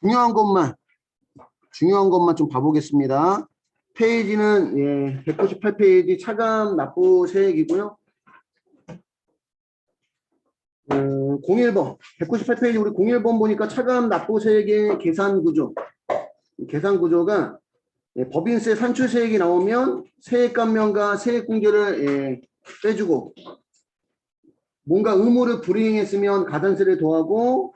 중요한 것만 중요한 것만 좀 봐보겠습니다. 페이지는 예, 198페이지 차감 납부 세액이고요. 음, 01번 198페이지 우리 01번 보니까 차감 납부 세액의 계산 구조 이 계산 구조가 예, 법인세 산출 세액이 나오면 세액 감면과 세액 공제를 예, 빼주고 뭔가 의무를 불이행했으면 가산세를 더하고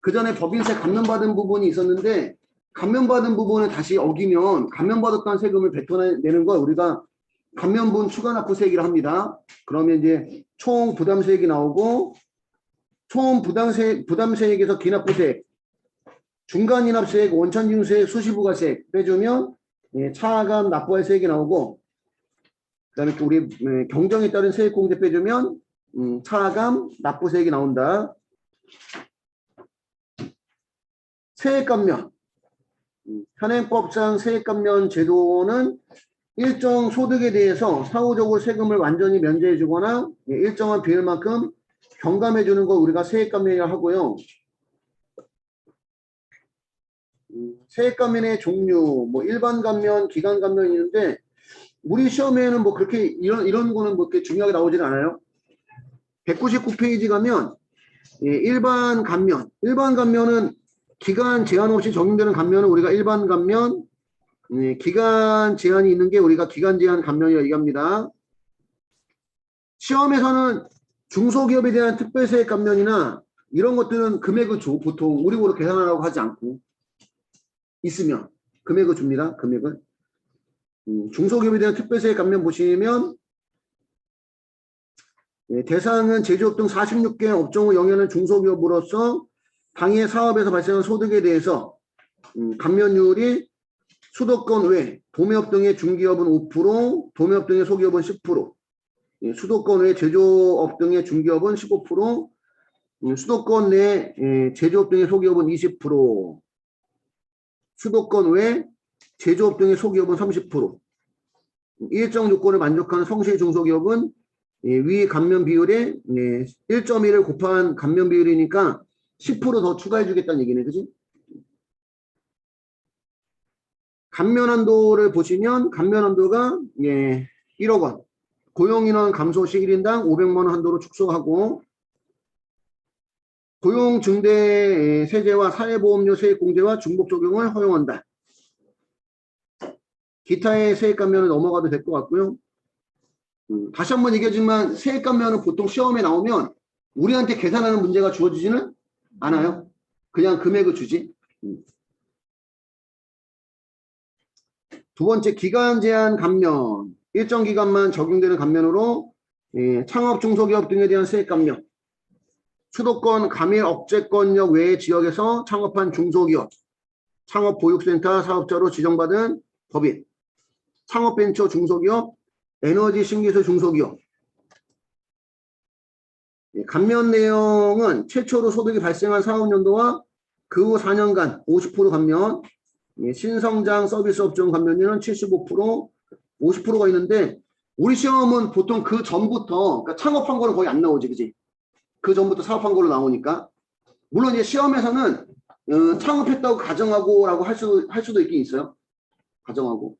그 전에 법인세 감면받은 부분이 있었는데 감면받은 부분을 다시 어기면 감면받았다는 세금을 뱉어내는 걸 우리가 감면분 추가 납부세액이라 합니다. 그러면 이제 총 부담세액이 나오고 총 부담세 부담세액에서 기납부세액, 중간이납세액, 원천징수세액, 수시부가세액 빼주면 예, 차감 납부할 세액이 나오고 그 다음에 또 우리 예, 경정에 따른 세액공제 빼주면 음, 차감 납부세액이 나온다. 세액감면 음, 현행법상 세액감면 제도는 일정 소득에 대해서 사후적으로 세금을 완전히 면제해 주거나 예, 일정한 비율만큼 경감해 주는 거 우리가 세액감면이라고 하고요. 음, 세액감면의 종류, 뭐 일반 감면, 기간 감면이 있는데 우리 시험에는 뭐 그렇게 이런 이런 거는 뭐 그렇게 중요하게 나오지는 않아요. 199페이지 가면 예, 일반 감면, 일반 감면은 기간 제한 없이 적용되는 감면은 우리가 일반 감면, 예, 기간 제한이 있는 게 우리가 기간 제한 감면이라고 얘기합니다. 시험에서는 중소기업에 대한 특별세액 감면이나 이런 것들은 금액을 줘 보통 우리보로 계산하라고 하지 않고 있으면 금액을 줍니다. 금액을 음, 중소기업에 대한 특별세액 감면 보시면 예, 대상은 제조업 등 46개 업종을 영위하는 중소기업으로서 당해 사업에서 발생한 소득에 대해서 음, 감면율이 수도권 외 도매업 등의 중기업은 5%, 도매업 등의 소기업은 10%, 예, 수도권 외 제조업 등의 중기업은 15%, 음, 수도권 내 예, 제조업 등의 소기업은 20%, 수도권 외 제조업 등의 소기업은 30%, 일정 요건을 만족하는 성실 중소기업은 예, 위 감면 비율에 예, 1.1을 곱한 감면 비율이니까 10%더 추가해 주겠다는 얘기네, 그지? 감면 한도를 보시면 감면 한도가 예, 1억 원, 고용인원 감소 시 1인당 500만 원 한도로 축소하고 고용 증대 세제와 사회보험료 세액 공제와 중복 적용을 허용한다. 기타의 세액 감면은 넘어가도 될 것 같고요. 음, 다시 한번 얘기하지만 세액 감면은 보통 시험에 나오면 우리한테 계산하는 문제가 주어지지는 않아요. 그냥 금액을 주지. 음. 두 번째 기간 제한 감면. 일정 기간만 적용되는 감면으로 예, 창업 중소기업 등에 대한 세액 감면. 수도권 가밀 억제권역 외의 지역에서 창업한 중소기업, 창업보육센터 사업자로 지정받은 법인, 창업벤처 중소기업, 에너지 신기술 중소기업. 예, 감면 내용은 최초로 소득이 발생한 사업연도와 그 후 4년간 50% 감면, 예, 신성장 서비스 업종 감면율은 75%, 50%가 있는데 우리 시험은 보통 그 전부터 그러니까 창업한 거는 거의 안 나오지, 그지? 그 전부터 사업한 걸로 나오니까 물론 이제 시험에서는 어, 창업했다고 가정하고라고 할 수 할 수도 있긴 있어요. 가정하고.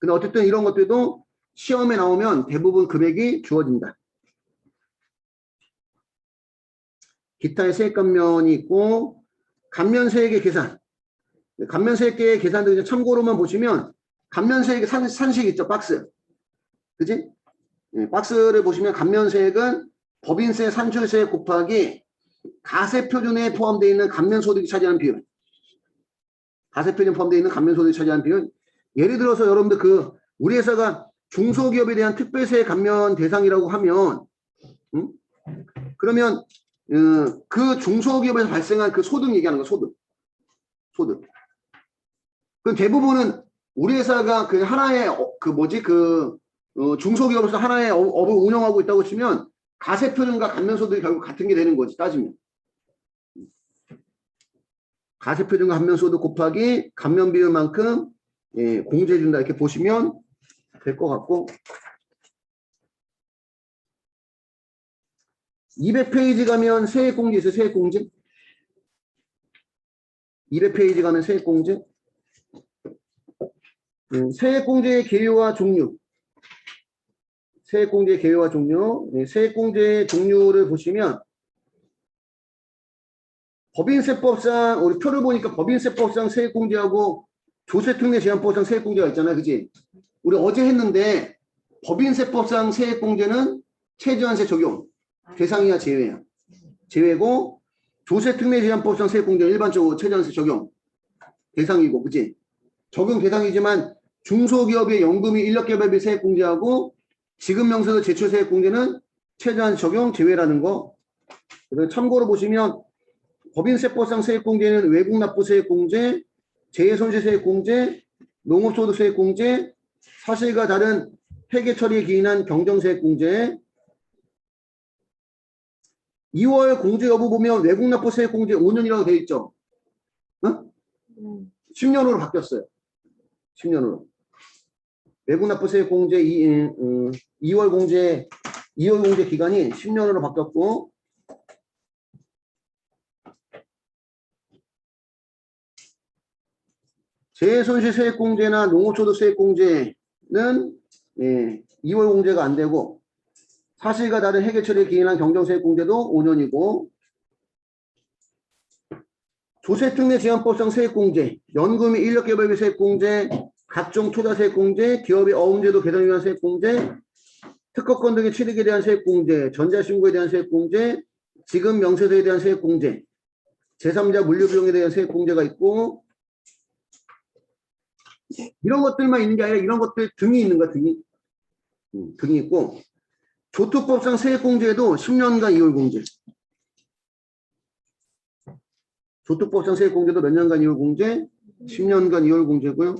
근데 어쨌든 이런 것들도 시험에 나오면 대부분 금액이 주어진다. 기타의 세액 감면이 있고 감면 세액의 계산. 감면 세액의 계산도 이제 참고로만 보시면 감면 세액의 산, 산식 있죠 박스. 그지? 예, 박스를 보시면 감면 세액은 법인세 산출세 곱하기 가세 표준에 포함되어 있는 감면 소득이 차지하는 비율. 가세 표준 포함되어 있는 감면 소득이 차지하는 비율. 예를 들어서 여러분들 그 우리 회사가 중소기업에 대한 특별세 감면 대상이라고 하면 음? 그러면 어, 그 중소기업에서 발생한 그 소득 얘기하는 거 소득. 소득. 그 대부분은 우리 회사가 그 하나의 어, 그 뭐지 그 어, 중소기업에서 하나의 업- 업을 운영하고 있다고 치면 가세표준과 감면소득이 결국 같은 게 되는 거지 따지면 가세표준과 감면소득 곱하기 감면 비율만큼 예, 공제해 준다 이렇게 보시면 될 것 같고 200페이지 가면 세액공제 있어요, 세액공제. 200페이지 가면 세액공제. 음, 세액공제의 개요와 종류. 세액공제의 개요와 종류. 네, 세액공제의 종류를 보시면 법인세법상 우리 표를 보니까 법인세법상 세액공제하고 조세특례 제한법상 세액공제가 있잖아요, 그지? 우리 어제 했는데 법인세법상 세액공제는 최저한세 적용 대상이야 제외야 제외고 조세특례 제한법상 세액공제는 일반적으로 최저한세 적용 대상이고 그지? 적용 대상이지만 중소기업의 연금이 인력개발비 세액공제하고 지급 명세서 제출 세액공제는 최저한 적용 제외라는 거. 그래서 참고로 보시면 법인세법상 세액공제는 외국납부세액공제, 재해손실세액 공제, 농업소득세액 공제, 사실과 다른 회계 처리에 기인한 경정세액 공제. 2월 공제 여부 보면 외국 납부세액 공제 5년이라고 되어 있죠. 어? 10년으로 바뀌었어요. 10년으로. 외국 납부세 공제 2, 음, 2월 공제 2월 공제 기간이 10년으로 바뀌었고 재손실 세액공제나 농업소득 세액공제는 예, 2월 공제가 안 되고 사실과 다른 해결처리에 기인한 경정세액공제도 5년이고 조세특례 제한법상 세액공제, 연금이 인력개발비 세액공제, 각종 투자세액공제, 기업의 어음제도 개선을 위한 세액공제, 특허권 등의 취득에 대한 세액공제, 전자신고에 대한 세액공제, 지급 명세서에 대한 세액공제, 제3자 물류비용에 대한 세액공제가 있고 이런 것들만 있는 게 아니라 이런 것들 등이 있는 거야 등이. 음, 등이 있고 조투법상 세액공제도 10년간 이월 공제. 조투법상 세액공제도 몇 년간 이월 공제? 10년간 이월 공제고요.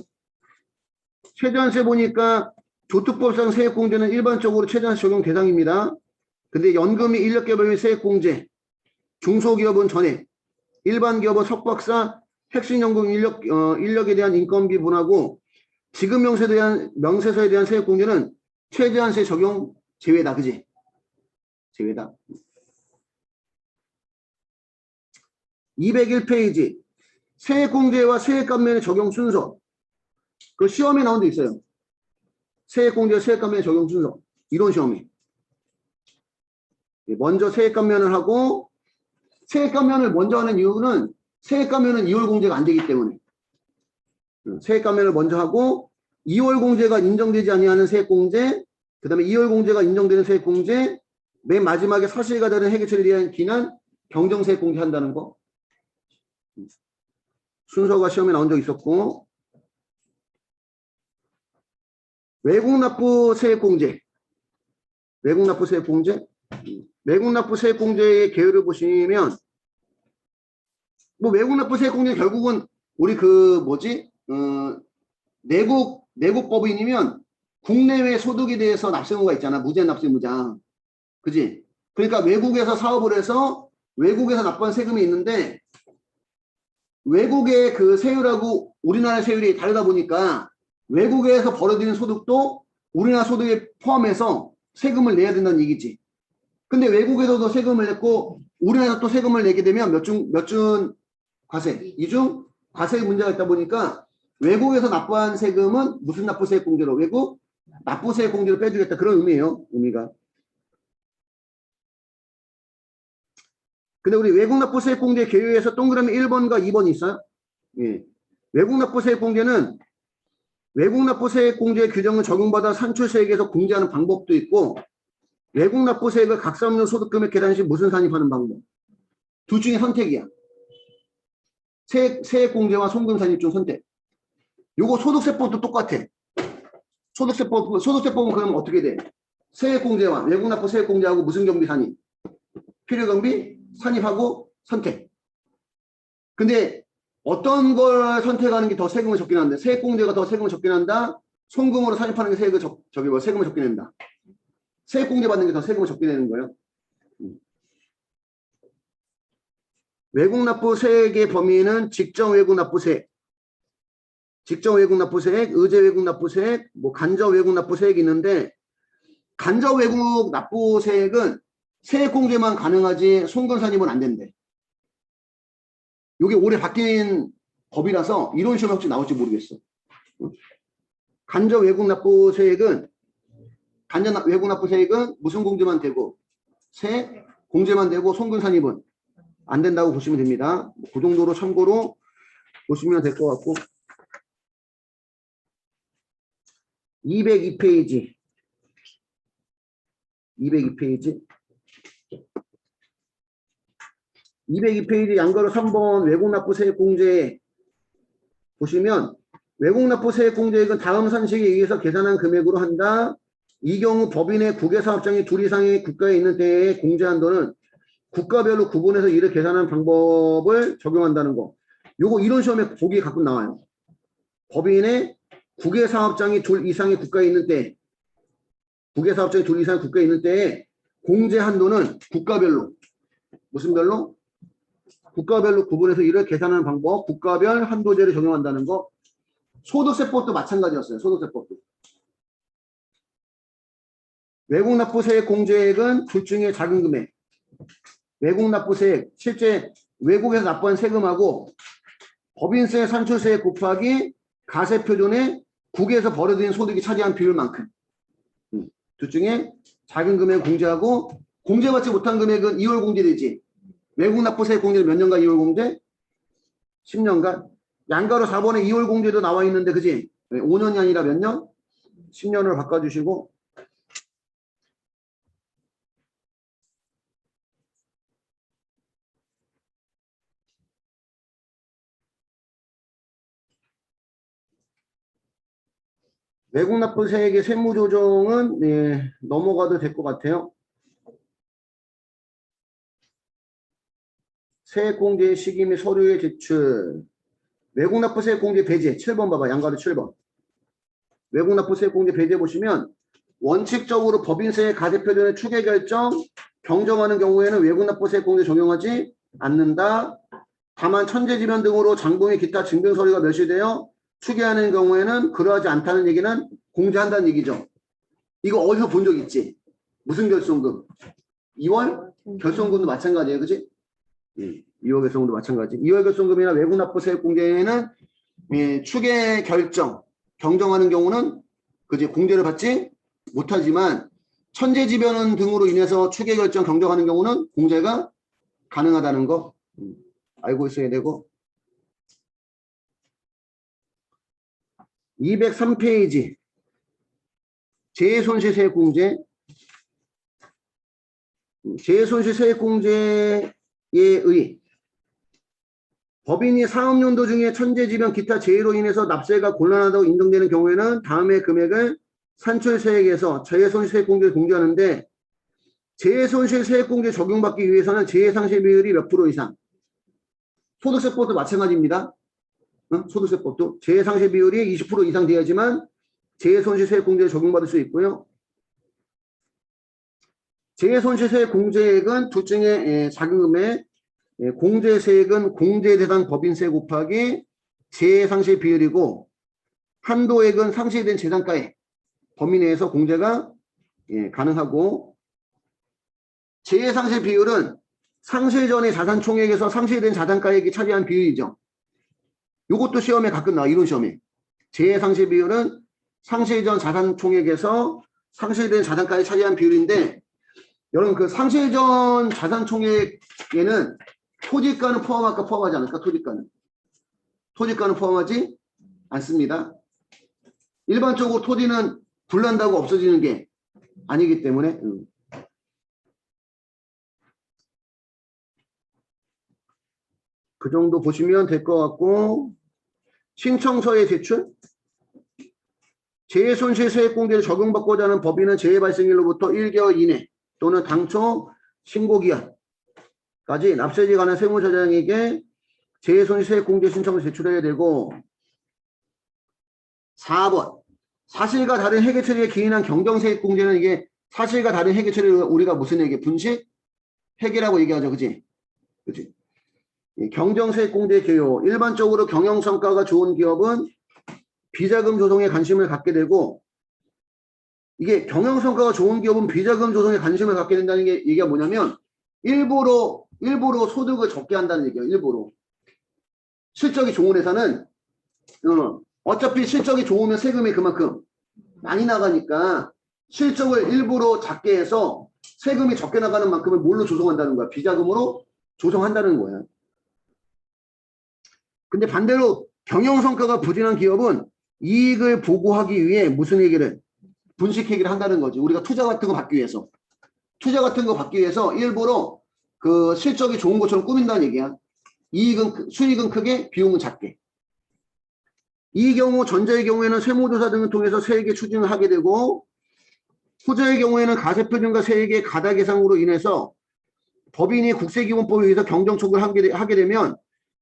최저한세 보니까 조투법상 세액공제는 일반적으로 최저한세 적용 대상입니다. 근데 연금이 인력개발비 세액공제, 중소기업은 전액, 일반 기업은 석박사, 핵심연금 인력, 어, 인력에 대한 인건비 분하고 지급 명세에 대한 명세서에 대한 세액 공제는 최저한세 적용 제외다, 그지? 제외다. 201페이지 세액공제와 세액감면의 적용 순서 그 시험에 나온 데 있어요. 세액공제 세액감면 적용 순서 이론 시험이 먼저 세액감면을 하고 세액감면을 먼저 하는 이유는 세액 감면은 2월 공제가 안 되기 때문에. 세액 감면을 먼저 하고 2월 공제가 인정되지 아니하는 세액 공제 그 다음에 2월 공제가 인정되는 세액 공제 맨 마지막에 사실과 다른 해결 처리에 대한 기난 경정세액 공제 한다는 거. 순서가 시험에 나온 적 있었고. 외국 납부 세액 공제. 외국 납부 세액 공제? 외국 납부 세액 공제의 계율을 보시면 뭐 외국 납부 세액공제 결국은 우리 그 뭐지? 어, 내국 내국 법인이면 국내외 소득에 대해서 납세의무가 있잖아. 무제 납세 무장. 그지? 그러니까 외국에서 사업을 해서 외국에서 납부한 세금이 있는데 외국의 그 세율하고 우리나라 세율이 다르다 보니까 외국에서 벌어들이는 소득도 우리나라 소득에 포함해서 세금을 내야 된다는 얘기지. 근데 외국에서도 세금을 냈고 우리나라에서 또 세금을 내게 되면 몇중몇중 과세 이 중 과세 문제가 있다 보니까 외국에서 납부한 세금은 무슨 납부세액 공제로 외국 납부세액 공제로 빼주겠다 그런 의미예요. 의미가. 근데 우리 외국 납부세액 공제 개요에서 동그라미 1번과 2번이 있어요. 예. 외국 납부세액 공제는 외국 납부세액 공제 규정을 적용받아 산출세액에서 공제하는 방법도 있고 외국 납부세액을 각사없는 소득금액 계산 시 무슨 산입하는 방법 둘 중에 선택이야. 세액, 세액 공제와 송금 산입 중 선택. 요거 소득세법도 똑같아. 소득세법, 소득세법은 그러면 어떻게 돼? 세액 공제와 외국 납부 세액 공제하고 무슨 경비 산입? 필요 경비 산입하고 선택. 근데 어떤 걸 선택하는 게 더 세금을 적게 난다. 세액 공제가 더 세금을 적게 난다. 송금으로 산입하는 게 세금을 적, 저기 뭐 세금을 적게 낸다. 세액 공제 받는 게 더 세금을 적게 내는 거예요. 음. 외국 납부 세액의 범위는 직접 외국 납부 세액, 직접 외국 납부 세액, 의제 외국 납부 세액, 뭐 간접 외국 납부 세액이 있는데 간접 외국 납부 세액은 세액 공제만 가능하지 송근산입은 안 된대. 이게 올해 바뀐 법이라서 이런 시험이 혹시 나올지 모르겠어. 응? 간접 외국 납부 세액은 간접 납- 외국 납부 세액은 무슨 공제만 되고 세액 공제만 되고 송근산입은 안 된다고 보시면 됩니다. 그 정도로 참고로 보시면 될 것 같고 202페이지 202페이지 202페이지 양가로 3번 외국납부 세액공제 보시면 외국납부 세액공제액은 다음 산식에 의해서 계산한 금액으로 한다. 이 경우 법인의 국외사업장이 둘 이상의 국가에 있는 때에 공제 한도는 국가별로 구분해서 이를 계산하는 방법을 적용한다는 거. 요거 이런 시험에 보기 가끔 나와요. 법인의 국외 사업장이 둘 이상의 국가에 있는 때, 국외 사업장이 둘 이상의 국가에 있는 때에 공제 한도는 국가별로, 무슨 별로? 국가별로 구분해서 이를 계산하는 방법, 국가별 한도제를 적용한다는 거. 소득세법도 마찬가지였어요. 소득세법도. 외국 납부세액 공제액은 둘 중에 작은 금액. 외국 납부세액, 실제 외국에서 납부한 세금하고 법인세 산출세액 곱하기 가세표준의 국에서 벌어들인 소득이 차지한 비율만큼. 음, 둘 중에 작은 금액 공제하고 공제받지 못한 금액은 2월 공제되지. 외국 납부세액 공제는 몇 년간 2월 공제? 10년간. 양가로 4번에 2월 공제도 나와 있는데 그지? 5년이 아니라 몇 년? 10년으로 바꿔주시고 외국 납부세액의 세무조정은 네, 넘어가도 될 것 같아요. 세액공제 시기 및 서류의 제출 외국 납부 세액 공제 배제 7번 봐봐 양가로 7번 외국 납부 세액 공제 배제 보시면 원칙적으로 법인세의 가세표준의 추계 결정 경정하는 경우에는 외국 납부 세액 공제 적용하지 않는다. 다만 천재지변 등으로 장부의 기타 증빙 서류가 멸시되어 추계하는 경우에는 그러하지 않다는 얘기는 공제한다는 얘기죠. 이거 어디서 본 적 있지? 무슨 결손금? 2월 결손금도 마찬가지예요. 그지? 예, 2월 결손금도 마찬가지. 2월 결손금이나 외국 납부 세액 공제에는 예, 추계 결정, 경정하는 경우는 그지 공제를 받지 못하지만 천재지변 등으로 인해서 추계 결정 경정하는 경우는 공제가 가능하다는 거 음, 알고 있어야 되고 203페이지. 재손실세액공제. 재손실세액공제에 의. 법인이 사업연도 중에 천재지변 기타 재해로 인해서 납세가 곤란하다고 인정되는 경우에는 다음의 금액을 산출세액에서 재해손실세액공제를 공제하는데 재해손실세액공제 적용받기 위해서는 재해상실 비율이 몇 프로 이상? 소득세법도 마찬가지입니다. 어? 소득세법도 재해상실 비율이 20% 이상 돼야지만 재해손실세액 공제에 적용받을 수 있고요. 재해손실세액 공제액은 둘 중에 예, 금액, 예, 공제세액은 공제대상 법인세 곱하기 재해상실 비율이고 한도액은 상실된 재산가액 범위 내에서 공제가 예, 가능하고 재해상실 비율은 상실 전의 자산 총액에서 상실된 자산가액이 차지한 비율이죠. 이것도 시험에 가끔 나와 이런 시험에 재해상실 비율은 상실 전 자산 총액에서 상실된 자산가액이 차지한 비율인데 여러분 그 상실 전 자산 총액에는 토지가는 포함할까 포함하지 않을까? 토지가는. 토지가는 포함하지 않습니다. 일반적으로 토지는 불난다고 없어지는 게 아니기 때문에. 음. 그 정도 보시면 될 것 같고 신청서의 제출? 재해손실세액공제를 적용받고자 하는 법인은 재해 발생일로부터 1개월 이내 또는 당초 신고기한까지 납세지 관한 세무서장에게 재해손실세액공제 신청을 제출해야 되고 4번 사실과 다른 회계 처리에 기인한 경정세액공제는 이게 사실과 다른 회계 처리를 우리가 무슨 얘기 분식? 회계라고 얘기하죠. 그지? 그지? 이 경정세액 공제 개요. 일반적으로 경영 성과가 좋은 기업은 비자금 조성에 관심을 갖게 되고 이게 경영성과가 좋은 기업은 비자금 조성에 관심을 갖게 된다는 게 얘기가 뭐냐면 일부러 일부러 소득을 적게 한다는 얘기예요. 일부러 실적이 좋은 회사는 어, 어차피 실적이 좋으면 세금이 그만큼 많이 나가니까 실적을 일부러 작게 해서 세금이 적게 나가는 만큼을 뭘로 조성한다는 거야? 비자금으로 조성한다는 거야. 근데 반대로 경영 성과가 부진한 기업은 이익을 보고하기 위해 무슨 얘기를 분식 회계를 한다는 거지. 우리가 투자 같은 거 받기 위해서. 투자 같은 거 받기 위해서 일부러 그 실적이 좋은 것처럼 꾸민다는 얘기야. 이익은, 크- 수익은 크게, 비용은 작게. 이 경우 전자의 경우에는 세무조사 등을 통해서 세액의 추징을 하게 되고 후자의 경우에는 가세표준과 세액의 가다 계상으로 인해서 법인이 국세기본법에 의해서 경정촉을 하게 되면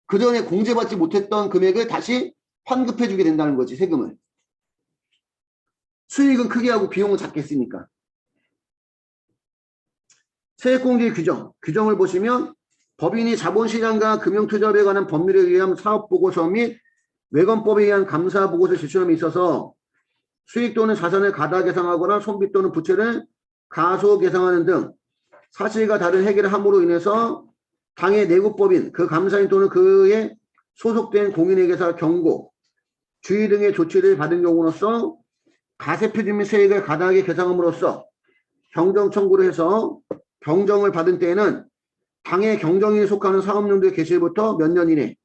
그 전에 공제받지 못했던 금액을 다시 환급해 주게 된다는 거지 세금을. 수익은 크게 하고 비용은 작게 쓰니까. 세액공제 규정. 규정을 보시면 법인이 자본시장과 금융투자업에 관한 법률에 의한 사업보고서 및 외관법에 의한 감사보고서 제출함에 있어서 수익 또는 자산을 가다 계상하거나 손빚 또는 부채를 가소 계상하는 등 사실과 다른 해결을 함으로 인해서 당의 내국법인 그 감사인 또는 그에 소속된 공인회계사 경고 주의 등의 조치를 받은 경우로서 가세 표준 및 세액을 가다하게 계상함으로써 경정 청구를 해서 경정을 받은 때에는 당의 경정인에 속하는 사업연도의 개시일부터 몇 년 이내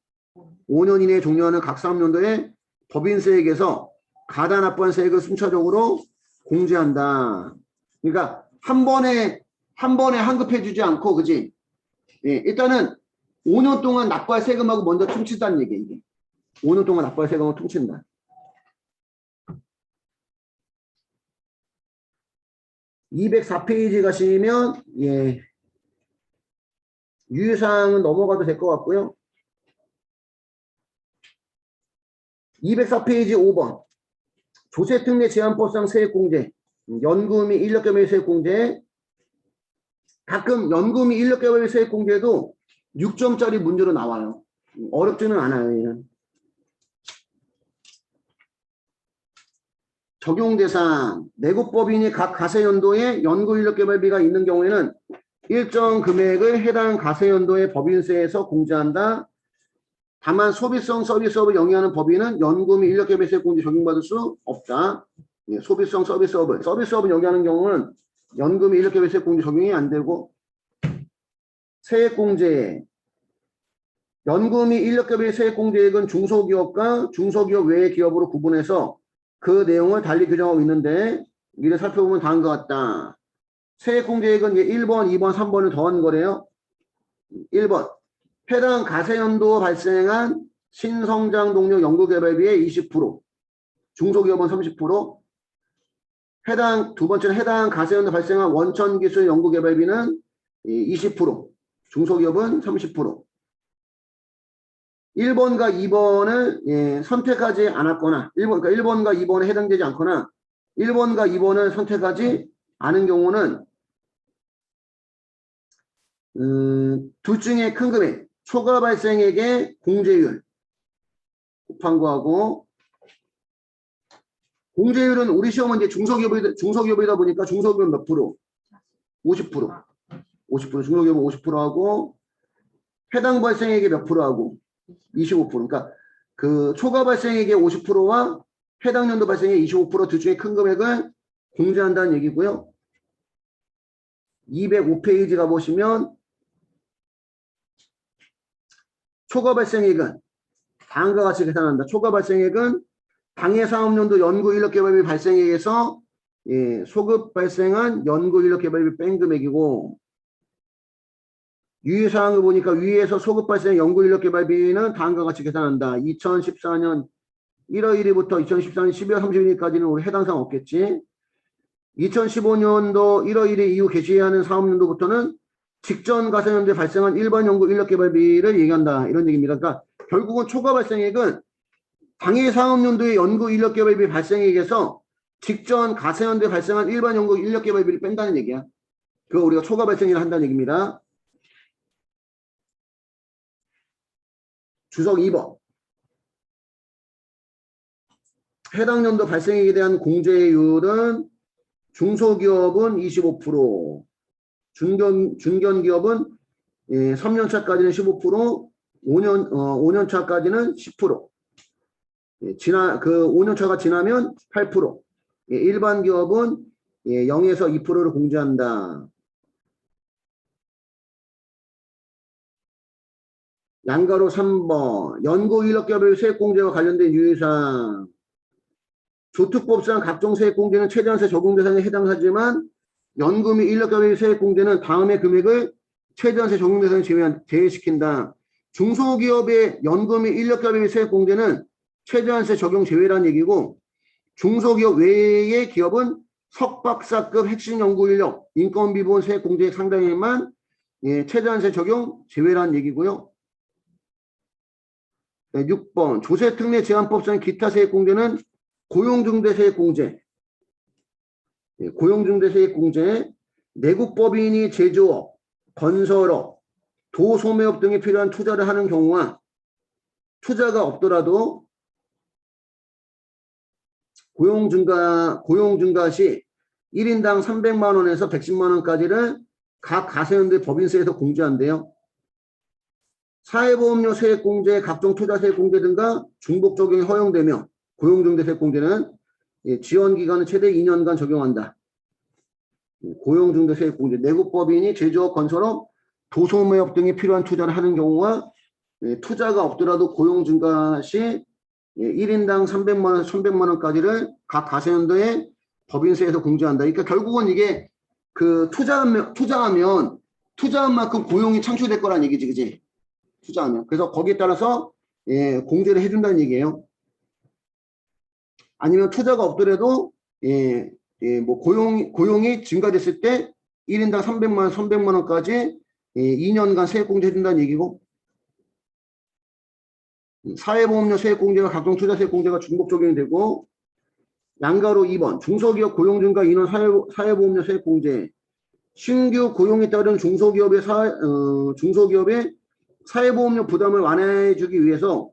5년 이내에 종료하는 각 사업연도의 법인세액에서 가다 납부한 세액을 순차적으로 공제한다. 그러니까 한 번에 한 번에 환급해 주지 않고 그지? 예, 일단은 5년 동안 납부할 세금하고 먼저 퉁친다는 얘기야 이게. 5년 동안 납부할 세금을 퉁친다. (204페이지) 가시면 예 유효사항은 넘어가도 될 것 같고요 204페이지 5번 조세특례 제한법상 세액공제 연금이 인력개발 세액공제 가끔 연금이 인력 개발 세액 공제도 6점짜리 문제로 나와요 어렵지는 않아요 얘는. 적용 대상 내국법인이 각 가세 연도에 연구 인력 개발비가 있는 경우에는 일정 금액을 해당 가세 연도의 법인세에서 공제한다. 다만 소비성 서비스업을 영위하는 법인은 연구 및 인력 개발세 공제 적용받을 수 없다. 예, 소비성 서비스업을 서비스업을 영위하는 경우는 연금 및 인력개발세 공제 적용이 안 되고. 세액공제. 연금 및 인력개발 세액공제액은 중소기업과 중소기업 외의 기업으로 구분해서 그 내용을 달리 규정하고 있는데 이를 살펴보면 다음과 같다. 세액공제액은 1번, 2번, 3번을 더한 거래요. 1번. 해당 가세연도 발생한 신성장 동력 연구개발비의 20% 중소기업은 30% 해당 두 번째는 해당 가세연도 발생한 원천 기술 연구 개발비는 20% 중소기업은 30% 1번과 2번을 예, 선택하지 않았거나 1번, 그러니까 1번과 2번에 해당되지 않거나 1번과 2번을 선택하지 않은 경우는 음, 둘 중에 큰 금액 초과 발생액의 공제율 곱한 거하고 공제율은 우리 시험은 이제 중소기업이다, 중소기업이다 보니까 중소기업 몇 프로? 50% 50% 중소기업은 50% 하고 해당 발생액의 몇 프로 하고 25% 그러니까 그 초과 발생액의 50%와 해당 연도 발생액의 25%둘 중에 큰 금액을 공제한다는 얘기고요. 205페이지 가보시면 초과 발생액은 다음과 같이 계산한다. 초과 발생액은 당해 사업연도 연구 인력 개발비 발생액에서 예, 소급 발생한 연구 인력 개발비 뺀 금액이고 유의사항을 보니까 위에서 소급 발생 연구 인력 개발비는 다음과 같이 계산한다. 2014년 1월 1일부터 2014년 12월 30일까지는 우리 해당 사항 없겠지. 2015년도 1월 1일 이후 개시하는 사업연도부터는 직전 가세연도에 발생한 일반 연구 인력 개발비를 얘기한다. 이런 얘기입니다. 그러니까 결국은 초과 발생액은 당해 사업연도의 연구 인력 개발비 발생액에서 직전 가세연도에 발생한 일반 연구 인력 개발 비를 뺀다는 얘기야. 그거 우리가 초과 발생액을 한다는 얘기입니다. 주석 2번. 해당 연도 발생액에 대한 공제율은 중소기업은 25%, 중견, 중견기업은 예, 3년 차까지는 15%, 5년, 어, 5년 차까지는 10%. 예, 지나, 그 5년 차가 지나면 8%. 예, 일반 기업은 예, 0에서 2%를 공제한다. 양가로 3번. 연구 인력 기업의 세액 공제와 관련된 유의사항. 조특법상 각종 세액 공제는 최저한세 적용 대상에 해당하지만 연금 및 인력기업의 세액 공제는 다음의 금액을 최저한세 적용 대상에 제외시킨다. 중소기업의 연금 및 인력기업의 세액 공제는 최저한세 적용 제외란 얘기고 중소기업 외의 기업은 석박사급 핵심 연구 인력 인건비 부분 세액 공제 상당액만 예, 최저한세 적용 제외란 얘기고요. 네, 6번 조세특례 제한법상 기타 세액 공제는 고용중대 세액 공제 예, 고용중대 세액 공제 내국법인이 제조업, 건설업, 도소매업 등에 필요한 투자를 하는 경우와 투자가 없더라도 고용 증가, 고용 증가 시 1인당 300만 원에서 110만 원까지를 각 가세연대 법인세에서 공제한대요. 사회보험료 세액공제, 각종 투자세액공제 등과 중복 적용이 허용되며 고용중대세액공제는 예, 지원기간은 최대 2년간 적용한다. 예, 고용중대세액공제, 내국법인이 제조업, 건설업, 도소매업 등이 필요한 투자를 하는 경우와 예, 투자가 없더라도 고용 증가 시 예, 1인당 300만 원, 300만 원까지를 각 가세연도에 법인세에서 공제한다. 그러니까 결국은 이게 그 투자하면 투자하면 투자한 만큼 고용이 창출될 거란 얘기지, 그지? 투자하면. 그래서 거기에 따라서 예, 공제를 해준다는 얘기예요. 아니면 투자가 없더라도 예, 예, 뭐 고용 고용이 증가됐을 때 1인당 300만 원, 300만 원까지 예, 2년간 세액 공제 해준다는 얘기고 사회보험료 세액공제와 각종 투자세액 공제가 중복 적용이 되고 양가로 2번 중소기업 고용 증가 인원 사회, 사회보험료 세액공제. 신규 고용에 따른 중소기업의 사회, 어, 중소기업의 사회보험료 부담을 완화해주기 위해서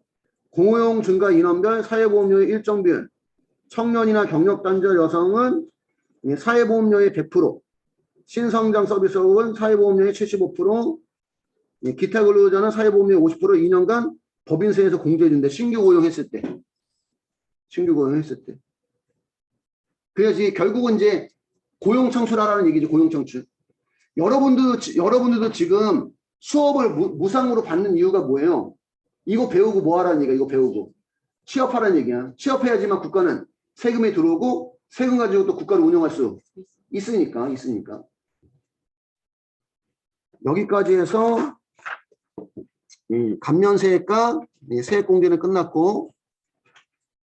고용 증가 인원별 사회보험료의 일정 비율 청년이나 경력단절 여성은 예, 사회보험료의 100% 신성장 서비스업은 사회보험료의 75% 예, 기타 근로자는 사회보험료의 50% 2년간 법인세에서 공제해준대. 신규 고용했을 때. 신규 고용했을 때. 그래서 이 결국은 이제 고용 창출하라는 얘기죠. 고용 창출. 여러분도 지- 여러분들도 지금 수업을 무, 무상으로 받는 이유가 뭐예요? 이거 배우고 뭐 하라는 얘기야. 이거 배우고 취업하라는 얘기야. 취업해야지만 국가는 세금이 들어오고 세금 가지고 또 국가를 운영할 수 있으니까 있으니까. 여기까지 해서 음, 감면세액과 이 세액공제는 끝났고